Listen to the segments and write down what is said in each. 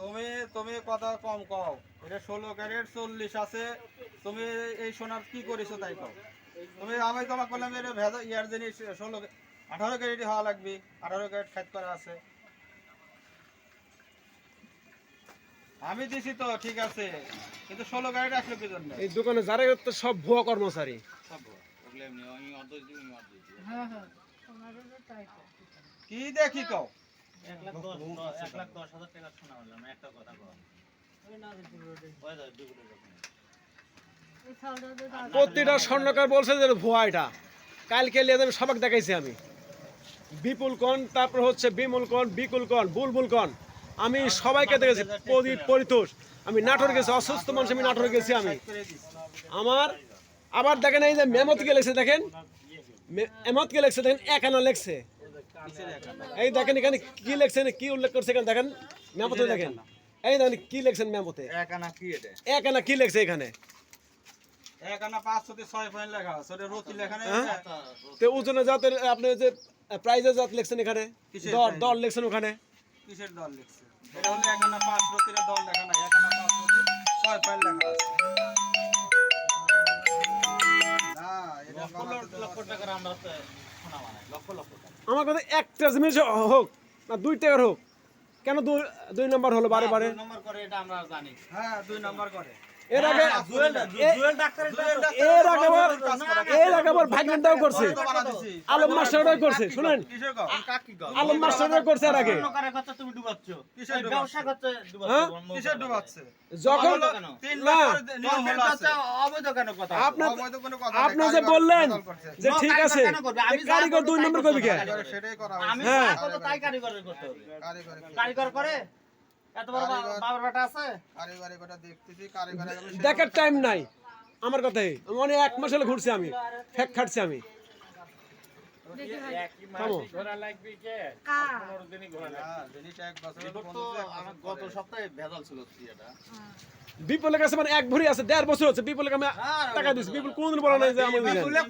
তুমি তুমি কথা কম কও। এটা ষোলো ক্যারেট চল্লিশ আছে। তুমি এই সোনার কি করেছ তাই কও। তুমি আমি তোমাকে বললাম যে এটা ভেজা ইয়ার জিনিস ষোলো আঠারো ক্যারেটই হওয়া লাগবে। আঠারো ক্যারেট খাত করা আছে। আমি দিছি তো ঠিক আছে। কিন্তু ষোলো ক্যারেট আসলো কি জন্য? এই দোকানে যারা তো সব ভুয়া কর্মচারী। হ্যাঁ হ্যাঁ ওনাদেরও তাই তো। কি দেখি কও? এক লাখ দশ এক লাখ দশ হাজার টাকা শোনা বললাম একটা কথা কম ওই নাজিরপুর রোডে। ওই দাও দুগুলো যখন ওই সাউদাদের দাদা- প্রতিটা স্বর্ণকার বলছে যে ভুয়া এটা কালকে লিয়ে আমি সবাক দেখাইছি আমি বিপুল কন তারপর হচ্ছে বিমল কন বিকুল কন বুলবুল কন আমি সবাইকে দেখেছি প্রদীপ পরিতোষ আমি নাটোর গেছি অসুস্থ মানুষ আমি নাটোর গেছি আমি আমার আবার দেখেন এই যে মেমত কে লেখছে দেখেন এমত কে লেখছে দেখেন এক আনা লেখছে কিসের একা? এই দেখেন এখানে কি লেখছেন কি উল্লেখ করছে এখানে? দেখেন মেমতে দেখেন। এই দেখেন কি লেখছেন মেমতে এক আনা কি এটা? এক আনা কি লেখছে এখানে? এক আনা পাঁচ হতে ছয় পয়েন্ট লেখা আছে ওটা রতি লেখা নেই হ্যাঁ? ওজনে জাতের আপনি যে প্রাইজে জাত লেখছেন এখানে? দর দর লেখছেন ওখানে? কিসের দল লিখছে? এটা হলো এক আনা পাঁচ রতির দল লেখা নাই এক আনা পাঁচ রতি ছয় পয়েন্ট লেখা আছে। না এটা লক্ষ লক্ষ দেওয়া আমরা সোনা বানাই লক্ষ লক্ষ টাকা। আমার কথা একটা জিনিস হোক না দুই টাকার হোক। কেন দুই দুই নম্বর হলো বারে বারে? দুই নম্বর করে এটা আমরা জানি। হ্যাঁ দুই নাম্বার করে। এর আগে জুয়েল এ- জুয়েল ডাক্তার জুয়েল ডাক্তার। এর আগে ভাগ্যটাও করছে। আলম করছে শুনেন? আলম করছে আগে। হ্যাঁ? যখন না, আপনি যে বললেন যে ঠিক আছে কারিগর দুই নম্বর করতে করবি কে? হবে। কারিগরের সেটাই করা আমি হয়েছে। হ্যাঁ। কারিগরি করে? দেখার টাইম নাই। আমার কথাই মানে এক মাস হলে ঘুরছি আমি ফেক খাটছি আমি। বিপুলের কাছে মানে এক ভরি আছে দেড় বছর হচ্ছে বিপুলের আমি টাকা দিচ্ছি বিপুল কোনদিন বলে নাই যে আমি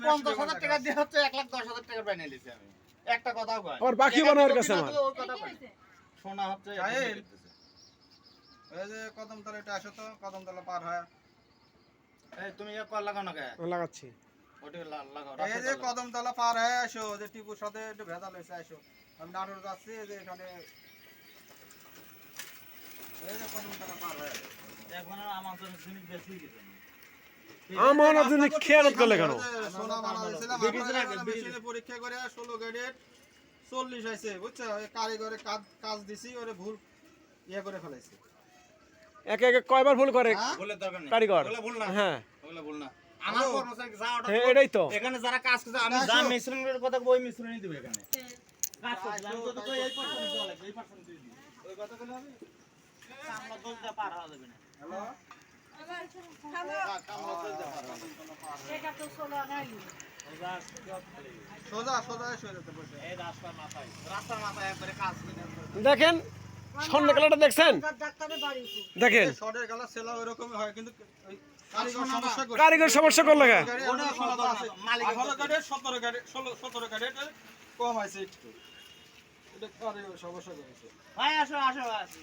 পঞ্চাশ হাজার টাকা দিয়ে হচ্ছে এক লাখ দশ হাজার টাকা বানিয়ে নিয়েছি আমি একটা কথাও কয় বাকি বানানোর কাছে আমার। ওই কথা। শোনা হচ্ছে কদমতলা এটা আসো তো, কদমতলা পার হয়। এই তুমি ইয়ে কল লাগাও না কে লাগাচ্ছি ওটি লাগাও এই যে। কদমতলা পার হয়ে আসো, যে টিপুর সাথে একটু ভেজাল হয়েছে, আসো। আমি নাটোর যাচ্ছি, এই যে এখানে এই যে কদমতলা পার হয়ে এখন আমার জিনিস বেশি গেছে। আমার আপনি খেয়ালত করলে কেন? পরীক্ষা করে ষোলো গ্রেডের চল্লিশ হয়েছে বুঝছ? কারিগরে কাজ কাজ দিছি ওরে ভুল ইয়ে করে ফেলাইছে। একে একে কয়বার ভুল করে? হ্যাঁ? বলে দরকার নেই। কারিগর। ওগুলো ভুল না। হ্যাঁ। হ্যাঁ, এটাই তো। এখানে যারা কাজ করছে আমি যা মিশ্রণের কথা ওই মিশ্রণই দিবে এখানে। কাজ করছে আমি তো এই পার্সেন্ট দেওয়া লাগবে এই পার্সেন্ট দিয়ে দিই ওই কথা বলে হবে? আমরা দোষ দিয়ে পার হওয়া যাবে না। হ্যালো? দেখেন স্বর্ণ কালারটা দেখছেন। দেখেন। শর্টের গলা সেলা ওইরকমই হয় কিন্তু ওই কারিগর সমস্যা করলে কম আছে একটু। এটা কারিগর সমস্যা করেছে। ভাই আসো আসো আসো।